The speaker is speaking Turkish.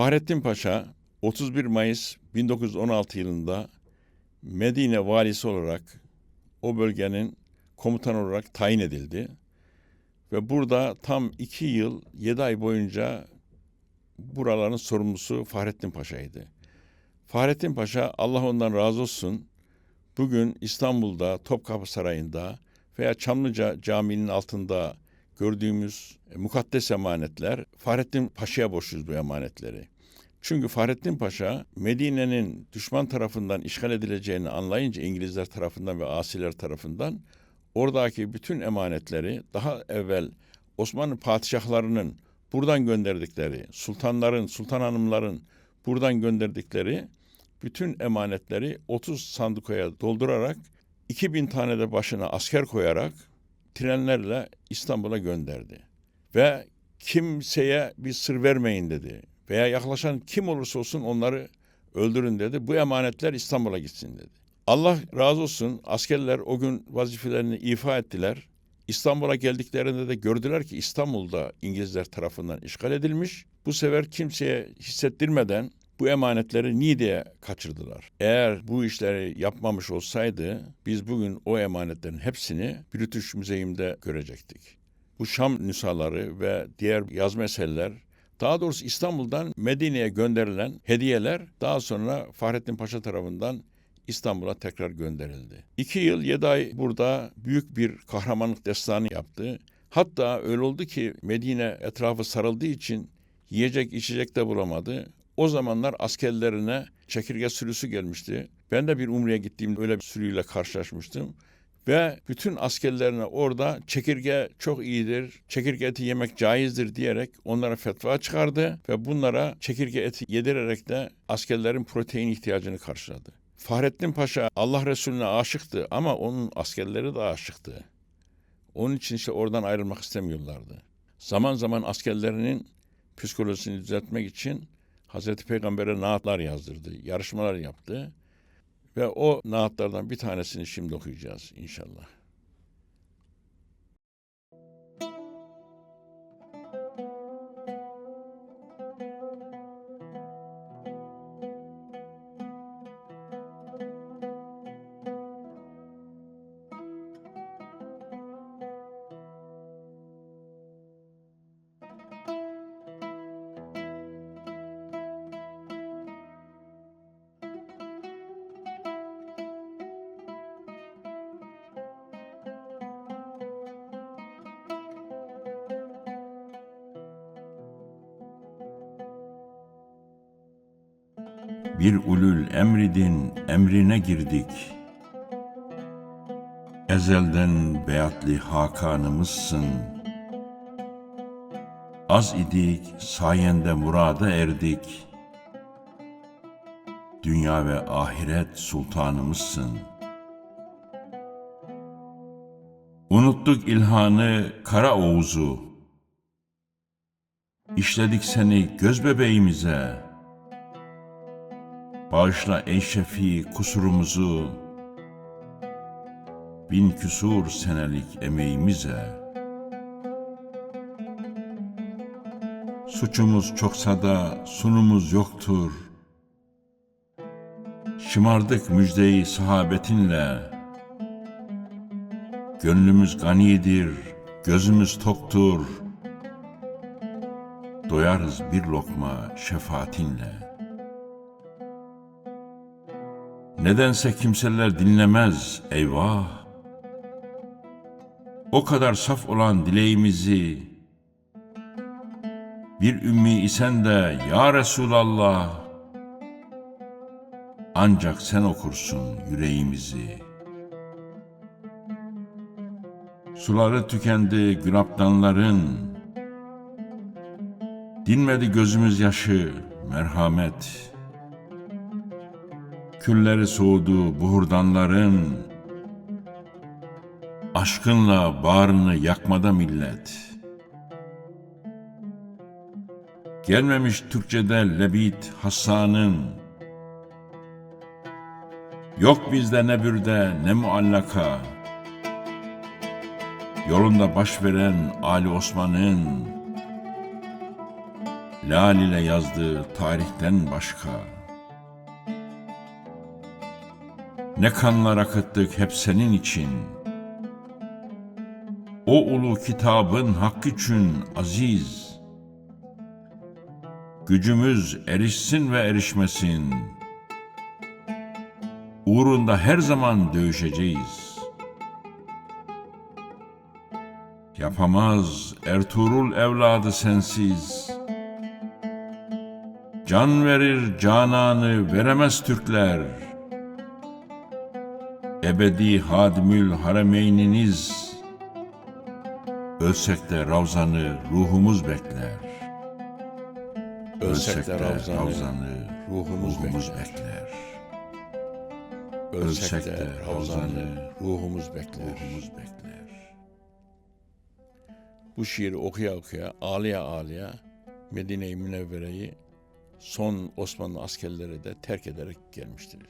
Fahrettin Paşa 31 Mayıs 1916 yılında Medine valisi olarak o bölgenin komutan olarak tayin edildi. Ve burada tam iki yıl yedi ay boyunca buraların sorumlusu Fahrettin Paşa'ydı. Fahrettin Paşa Allah ondan razı olsun bugün İstanbul'da Topkapı Sarayı'nda veya Çamlıca Camii'nin altında gördüğümüz e, mukaddes emanetler Fahrettin Paşa'ya borçluyuz bu emanetleri. Çünkü Fahrettin Paşa Medine'nin düşman tarafından işgal edileceğini anlayınca İngilizler tarafından ve asiler tarafından oradaki bütün emanetleri daha evvel Osmanlı padişahlarının buradan gönderdikleri, sultanların, sultan hanımların buradan gönderdikleri bütün emanetleri 30 sandukoya doldurarak 2000 tane de başına asker koyarak trenlerle İstanbul'a gönderdi. Ve kimseye bir sır vermeyin dedi. Veya yaklaşan kim olursa olsun onları öldürün dedi. Bu emanetler İstanbul'a gitsin dedi. Allah razı olsun askerler o gün vazifelerini ifa ettiler. İstanbul'a geldiklerinde de gördüler ki İstanbul'da İngilizler tarafından işgal edilmiş. Bu sefer kimseye hissettirmeden bu emanetleri Niğde'ye kaçırdılar. Eğer bu işleri yapmamış olsaydı biz bugün o emanetlerin hepsini British Müzeyim'de görecektik. Bu Şam nüshaları ve diğer yazma eserler daha doğrusu İstanbul'dan Medine'ye gönderilen hediyeler daha sonra Fahrettin Paşa tarafından İstanbul'a tekrar gönderildi. İki yıl yedi ay burada büyük bir kahramanlık destanı yaptı. Hatta öyle oldu ki Medine etrafı sarıldığı için yiyecek içecek de bulamadı. O zamanlar askerlerine çekirge sürüsü gelmişti. Ben de bir umreye gittiğimde öyle bir sürüyle karşılaşmıştım. Ve bütün askerlerine orada çekirge çok iyidir, çekirge eti yemek caizdir diyerek onlara fetva çıkardı ve bunlara çekirge eti yedirerek de askerlerin protein ihtiyacını karşıladı. Fahrettin Paşa Allah Resulüne aşıktı ama onun askerleri de aşıktı. Onun için işte oradan ayrılmak istemiyorlardı. Zaman zaman askerlerinin psikolojisini düzeltmek için Hazreti Peygamber'e naatlar yazdırdı, yarışmalar yaptı. Ve o naatlardan bir tanesini şimdi okuyacağız inşallah. Bir ulul emridin emrine girdik. Ezelden beyatli hakanımızsın. Az idik sayende murada erdik. Dünya ve ahiret sultanımızsın. Unuttuk ilhanı kara Oğuz'u. İşledik seni göz bebeğimize.'' Bağışla ey şefi kusurumuzu, bin küsur senelik emeğimize. Suçumuz çoksa da sunumuz yoktur. Şımardık müjdeyi sahabetinle. Gönlümüz ganidir, gözümüz toktur. Doyarız bir lokma şefaatinle.'' Nedense kimseler dinlemez eyvah. O kadar saf olan dileğimizi bir ümmi isen de ya Resulallah ancak sen okursun yüreğimizi. Suları tükendi gülaptanların Dinmedi gözümüz yaşı merhamet Külleri soğudu buhurdanların, Aşkınla bağrını yakmada millet. Gelmemiş Türkçede Lebit Hassan'ın, Yok bizde ne bürde ne muallaka, Yolunda baş veren Ali Osman'ın, lal ile yazdığı tarihten başka. Ne kanlar akıttık hep senin için. O ulu kitabın hakkı için aziz. Gücümüz erişsin ve erişmesin. Uğrunda her zaman dövüşeceğiz. Yapamaz Ertuğrul evladı sensiz. Can verir cananı veremez Türkler. Ebedi hadimül haremeyniniz. Ölsek de Ravzan'ı ruhumuz bekler. Ölsek de Ravzan'ı ruhumuz bekler. Ölsek de Ravzan'ı ruhumuz bekler. Ruhumuz bekler. Bu şiiri okuya okuya, ağlaya ağlaya Medine-i Münevvere'yi son Osmanlı askerleri de terk ederek gelmiştir.